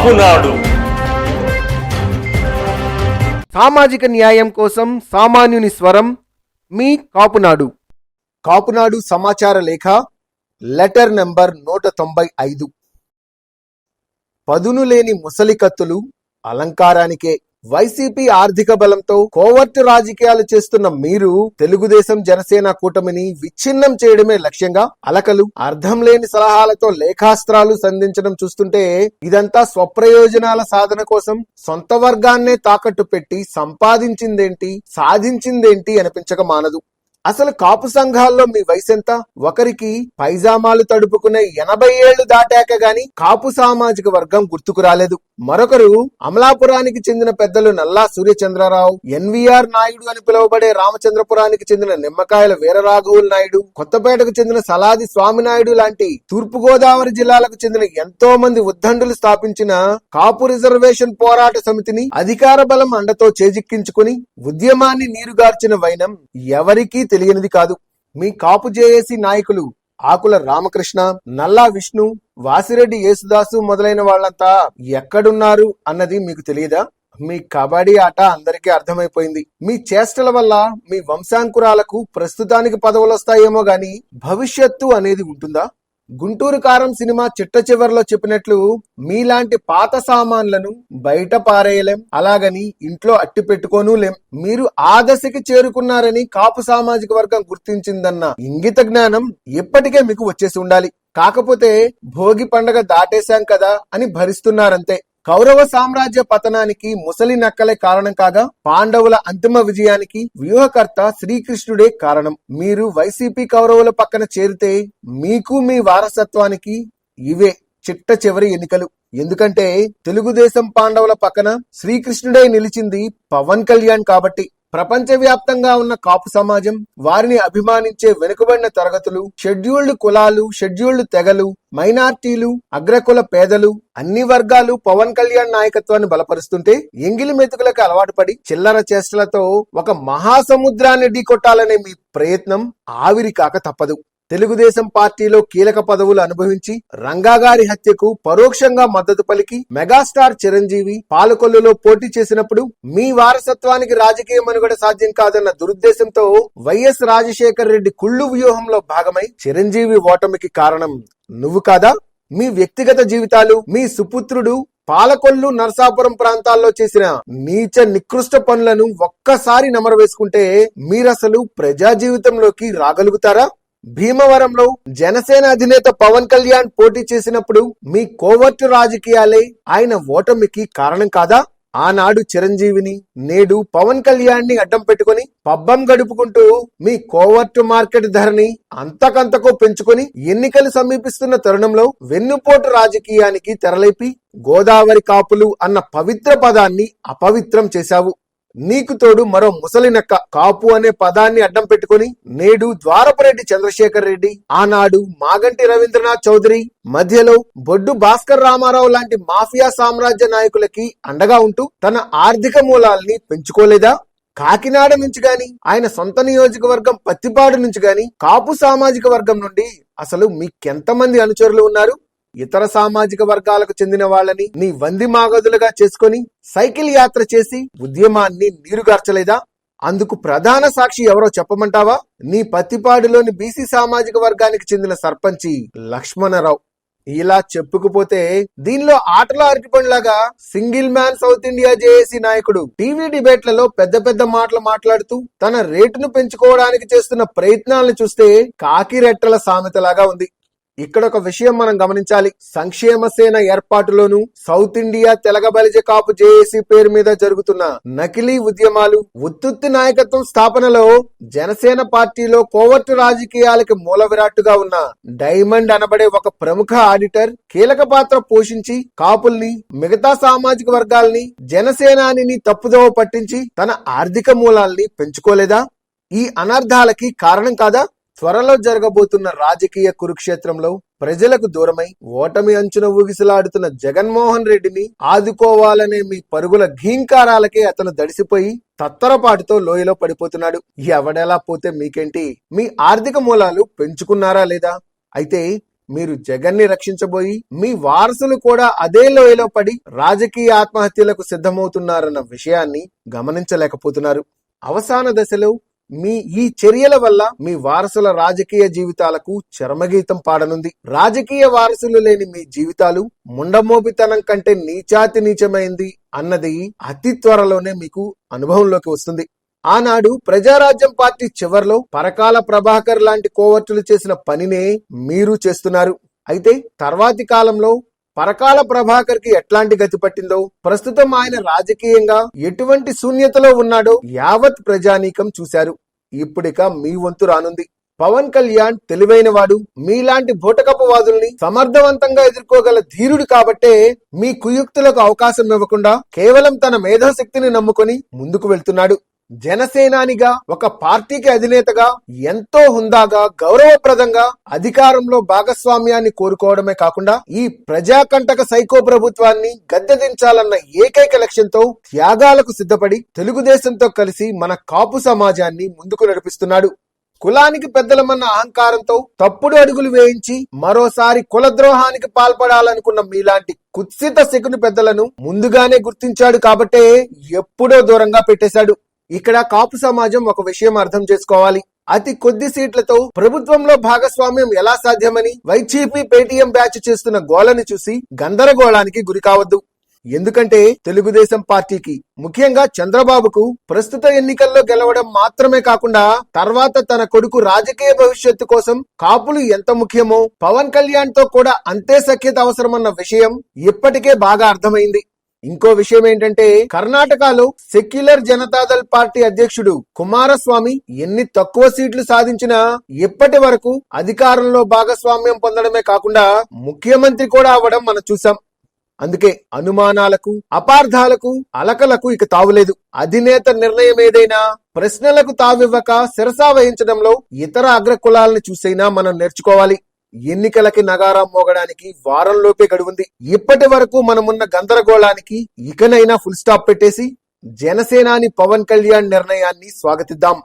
కాపునాడు సామాజిక న్యాయం కోసం సామాన్యుని స్వరం మీ కాపునాడు. కాపునాడు సమాచార లేఖ లెటర్ నెంబర్ నూట తొంభై ఐదు. పదును లేని ముసలి కత్తులు అలంకారానికే వైసీపీ ఆర్థిక బలంతో కోవర్టు రాజకీయాలు చేస్తున్న మీరు తెలుగుదేశం జనసేన కూటమిని విచ్ఛిన్నం చేయడమే లక్ష్యంగా అలకలు అర్థం లేని సలహాలతో లేఖాస్త్రాలు సంధించడం చూస్తుంటే ఇదంతా స్వప్రయోజనాల సాధన కోసం సొంత వర్గాన్నే తాకట్టు పెట్టి సంపాదించిందేంటి సాధించిందేంటి అనిపించక మానదు. అసలు కాపు సంఘాల్లో మీ వయసెంత? ఒకరికి పైజామాలు తడుపుకునే ఎనభై ఏళ్ళు దాటాక గాని కాపు సామాజిక వర్గం గుర్తుకు రాలేదు. మరొకరు అమలాపురానికి చెందిన పెద్దలు నల్లా సూర్యచంద్రరావు ఎన్వీఆర్ నాయుడు అని పిలువబడే రామచంద్రపురానికి చెందిన నిమ్మకాయల వీరరాఘవులు నాయుడు కొత్తపేటకు చెందిన సలాది స్వామినాయుడు లాంటి తూర్పు గోదావరి జిల్లాలకు చెందిన ఎంతో మంది ఉద్దండులు స్థాపించిన కాపు రిజర్వేషన్ పోరాట సమితిని అధికార బలం అండతో చేజిక్కించుకుని ఉద్యమాన్ని నీరుగార్చిన వైనం ఎవరికీ తెలియనిది కాదు. మీ కాపు జేఏసీ నాయకులు ఆకుల రామకృష్ణ నల్లా విష్ణు వాసిరెడ్డి యేసుదాసు మొదలైన వాళ్ళంతా ఎక్కడున్నారు అన్నది మీకు తెలియదా? మీ కబడ్డీ ఆట అందరికీ అర్థమైపోయింది. మీ చేష్టల వల్ల మీ వంశాంకురాలకు ప్రస్తుతానికి పదవులు వస్తాయేమో గాని భవిష్యత్తు అనేది ఉంటుందా? గుంటూరు కారం సినిమా చిట్ట చివరిలో చెప్పినట్లు మీలాంటి పాత సామాన్లను బయట పారేయలేం. అలాగని ఇంట్లో అట్టి పెట్టుకోను లేం. మీరు ఆ దశకి చేరుకున్నారని కాపు సామాజిక వర్గం గుర్తించిందన్న ఇంగిత జ్ఞానం ఇప్పటికే మీకు వచ్చేసి ఉండాలి. కాకపోతే భోగి పండగ దాటేశాం కదా అని భరిస్తున్నారంతే. కౌరవ సామ్రాజ్య పతనానికి ముసలి నక్కలే కారణం కాగా పాండవుల అంతిమ విజయానికి వ్యూహకర్త శ్రీకృష్ణుడే కారణం. మీరు వైసీపీ కౌరవుల పక్కన చేరితే మీకు మీ వారసత్వానికి ఇవే చిట్ట చివరి ఎన్నికలు. ఎందుకంటే తెలుగుదేశం పాండవుల పక్కన శ్రీకృష్ణుడే నిలిచింది పవన్ కళ్యాణ్ కాబట్టి. ప్రపంచవ్యాప్తంగా ఉన్న కాపు సమాజం వారిని అభిమానించే వెనుకబడిన తరగతులు షెడ్యూల్డ్ కులాలు షెడ్యూల్డ్ తెగలు మైనార్టీలు అగ్రకుల పేదలు అన్ని వర్గాలు పవన్ కళ్యాణ్ నాయకత్వాన్ని బలపరుస్తుంటే ఎంగిలి మెతుకులకు అలవాటు పడి చిల్లర చేష్టలతో ఒక మహాసముద్రాన్ని ఢీకొట్టాలనే మీ ప్రయత్నం ఆవిరి కాక తప్పదు. తెలుగుదేశం పార్టీలో కీలక పదవులు అనుభవించి రంగాగారి హత్యకు పరోక్షంగా మద్దతు పలికి మెగాస్టార్ చిరంజీవి పాలకొల్లులో పోటీ చేసినప్పుడు మీ వారసత్వానికి రాజకీయ మనుగడ సాధ్యం కాదన్న దురుద్దేశంతో వైఎస్ రాజశేఖర్ రెడ్డి కుళ్ళు వ్యూహంలో భాగమై చిరంజీవి ఓటమికి కారణం నువ్వు కాదా? మీ వ్యక్తిగత జీవితాలు మీ సుపుత్రుడు పాలకొల్లు నరసాపురం ప్రాంతాల్లో చేసిన నీచ నికృష్ట పనులను ఒక్కసారి నమరవేసుకుంటే మీరసలు ప్రజా జీవితంలోకి రాగలుగుతారా? భీమవరంలో జనసేన అధినేత పవన్ కళ్యాణ్ పోటీ చేసినప్పుడు మీ కోవర్టు రాజకీయాలే ఆయన ఓటమికి కారణం కాదా? ఆనాడు చిరంజీవిని నేడు పవన్ కళ్యాణ్ని అడ్డం పెట్టుకుని పబ్బం గడుపుకుంటూ మీ కోవర్టు మార్కెట్ ధరని అంతకంతకు పెంచుకొని ఎన్నికలు సమీపిస్తున్న తరుణంలో వెన్నుపోటు రాజకీయానికి తెరలేపి గోదావరి కాపులు అన్న పవిత్ర పదాన్ని అపవిత్రం చేశావు. నీకు తోడు మరో ముసలినక్క కాపు అనే పదాన్ని అడ్డం పెట్టుకుని నేడు ద్వారపరెడ్డి చంద్రశేఖర్ రెడ్డి ఆనాడు మాగంటి రవీంద్రనాథ్ చౌదరి మధ్యలో బొడ్డు భాస్కర్ రామారావు లాంటి మాఫియా సామ్రాజ్య నాయకులకి అండగా ఉంటూ తన ఆర్థిక మూలాల్ని పెంచుకోలేదా? కాకినాడ నుంచి గాని ఆయన సొంత నియోజకవర్గం పత్తిపాడు నుంచి గాని కాపు సామాజిక వర్గం నుండి అసలు మీకెంతమంది అనుచరులు ఉన్నారు? ఇతర సామాజిక వర్గాలకు చెందిన వాళ్ళని నీ వంది మాగదులుగా చేసుకొని సైకిల్ యాత్ర చేసి ఉద్యమాన్ని నీరుగార్చలేదా? అందుకు ప్రధాన సాక్షి ఎవరో చెప్పమంటావా? నీ పత్తిపాడులోని బీసీ సామాజిక వర్గానికి చెందిన సర్పంచి లక్ష్మణరావు. ఇలా చెప్పుకుపోతే దీనిలో ఆటలో అరటిపండులాగా single man South India JAC నాయకుడు టీవీ డిబేట్లలో పెద్ద పెద్ద మాటలు మాట్లాడుతూ తన రేటును పెంచుకోవడానికి చేస్తున్న ప్రయత్నాలను చూస్తే కాకి రెట్టల సామెతలాగా ఉంది. ఇక్కడ ఒక విషయం మనం గమనించాలి. సంక్షేమ సేన ఏర్పాటులోను South India Telagabalija Kapu JAC పేరు మీద జరుగుతున్న నకిలీ ఉద్యమాలు ఉత్తుత్తి నాయకత్వం స్థాపనలో జనసేన పార్టీలో కోవర్టు రాజకీయాలకి మూల విరాట్టుగా ఉన్న డైమండ్ అనబడే ఒక ప్రముఖ ఆడిటర్ కీలక పాత్ర పోషించి కాపుల్ని మిగతా సామాజిక వర్గాల్ని జనసేనాని తప్పుదోవ పట్టించి తన ఆర్థిక మూలాల్ని పెంచుకోలేదా? ఈ అనర్థాలకి కారణం కాదా? త్వరలో జరగబోతున్న రాజకీయ కురుక్షేత్రంలో ప్రజలకు దూరమై ఓటమి అంచున ఊగిసలాడుతున్న జగన్మోహన్ రెడ్డిని ఆదుకోవాలనే మీ పరుగుల ఘీంకారాలకే అతను దడిసిపోయి తత్తరపాటుతో లోయలో పడిపోతున్నాడు. ఎవడెలా పోతే మీకేంటి? మీ ఆర్థిక మూలాలు పెంచుకున్నారా లేదా? అయితే మీరు జగన్ని రక్షించబోయి మీ వారసులు కూడా అదే లోయలో పడి రాజకీయ ఆత్మహత్యలకు సిద్ధమవుతున్నారన్న విషయాన్ని గమనించలేకపోతున్నారు. అవసాన దశలో మీ ఈ చర్యల వల్ల మీ వారసుల రాజకీయ జీవితాలకు చరమగీతం పాడనుంది. రాజకీయ వారసులు లేని మీ జీవితాలు ముండమోపితనం కంటే నీచాతి నీచమైంది అన్నది అతి త్వరలోనే మీకు అనుభవంలోకి వస్తుంది. ఆనాడు ప్రజారాజ్యం పార్టీ చివర్లో పరకాల ప్రభాకర్ లాంటి కోవర్టులు చేసిన పనినే మీరు చేస్తున్నారు. అయితే తర్వాతి కాలంలో పరకాల ప్రభాకర్కి ఎట్లాంటి గతి పట్టిందో ప్రస్తుతం ఆయన రాజకీయంగా ఎటువంటి శూన్యతలో ఉన్నాడో యావత్ ప్రజానీకం చూశారు. ఇప్పుడిక మీ వంతు రానుంది. పవన్ కళ్యాణ్ తెలివైనవాడు. మీలాంటి బూటకపవాదుల్ని సమర్థవంతంగా ఎదుర్కోగల ధీరుడు కాబట్టే మీ కుయుక్తులకు అవకాశం ఇవ్వకుండా కేవలం తన మేధాశక్తిని నమ్ముకొని ముందుకు వెళ్తున్నాడు. జనసేనానిగా ఒక పార్టీకి అధినేతగా ఎంతో హుందాగా గౌరవప్రదంగా అధికారంలో భాగస్వామ్యాన్ని కోరుకోవడమే కాకుండా ఈ ప్రజాకంటక సైకో ప్రభుత్వాన్ని గద్దెదించాలన్న ఏకైక లక్ష్యంతో త్యాగాలకు సిద్ధపడి తెలుగుదేశంతో కలిసి మన కాపు సమాజాన్ని ముందుకు నడిపిస్తున్నాడు. కులానికి పెద్దలమన్న అహంకారంతో తప్పుడు అడుగులు వేయించి మరోసారి కులద్రోహానికి పాల్పడాలనుకున్న మీలాంటి కుత్సిత శకుని పెద్దలను ముందుగానే గుర్తించాడు కాబట్టే ఎప్పుడో దూరంగా పెట్టేశాడు. ఇక్కడ కాపు సమాజం ఒక విషయం అర్థం చేసుకోవాలి. అతి కొద్ది సీట్లతో ప్రభుత్వంలో భాగస్వామ్యం ఎలా సాధ్యమని వైసీపీ పేటీఎం బ్యాచ్ చేస్తున్న గోళని చూసి గందరగోళానికి గురి కావద్దు. ఎందుకంటే తెలుగుదేశం పార్టీకి ముఖ్యంగా చంద్రబాబుకు ప్రస్తుత ఎన్నికల్లో గెలవడం మాత్రమే కాకుండా తర్వాత తన కొడుకు రాజకీయ భవిష్యత్తు కోసం కాపులు ఎంత ముఖ్యమో పవన్ కళ్యాణ్తో కూడా అంతే సఖ్యత అవసరమన్న విషయం ఇప్పటికే బాగా అర్థమైంది. ఇంకో విషయం ఏంటంటే కర్ణాటకలో సెక్యులర్ జనతాదళ్ పార్టీ అధ్యక్షుడు కుమారస్వామి ఎన్ని తక్కువ సీట్లు సాధించినా ఇప్పటి వరకు అధికారంలో భాగస్వామ్యం పొందడమే కాకుండా ముఖ్యమంత్రి కూడా అవ్వడం మనం చూసాం అందుకే అనుమానాలకు అపార్థాలకు అలకలకు ఇక తావులేదు. అధినేత నిర్ణయం ఏదైనా ప్రశ్నలకు తావివ్వక శిరసా వహించడంలో ఇతర అగ్రకులాలను చూసైనా మనం నేర్చుకోవాలి. ఎన్నికలకి నగారా మోగడానికి వారంలోపే గడువుంది. ఇప్పటి వరకు మనమున్న గందరగోళానికి ఇకనైనా ఫుల్ స్టాప్ పెట్టేసి జనసేనాని పవన్ కళ్యాణ్ నిర్ణయాన్ని స్వాగతిద్దాం.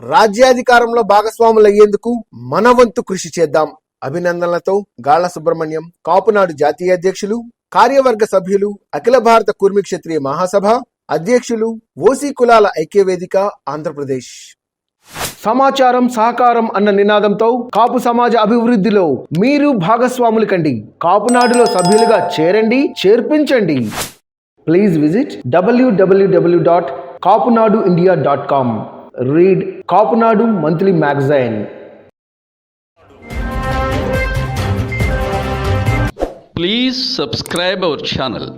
రాజ్యాధికారంలో భాగస్వాములయ్యేందుకు మన వంతు కృషి చేద్దాం. అభినందనలతో గాళ్ళ సుబ్రహ్మణ్యం కాపునాడు జాతీయ అధ్యక్షులు కార్యవర్గ సభ్యులు అఖిల భారత కుర్మి క్షత్రియ మహాసభ అధ్యక్షులు ఓసీ కులాల ఐక్యవేదిక ఆంధ్రప్రదేశ్. సమాచారం సహకారం అన్న నినాదంతో కాపు సమాజ అభివృద్ధిలో మీరు భాగస్వాములు కండి. కాపునాడులో సభ్యులుగా చేరండి చేర్పించండి. Please visit W W W dot Kapunadu India dot com read Kapunadu monthly magazine please subscribe our channel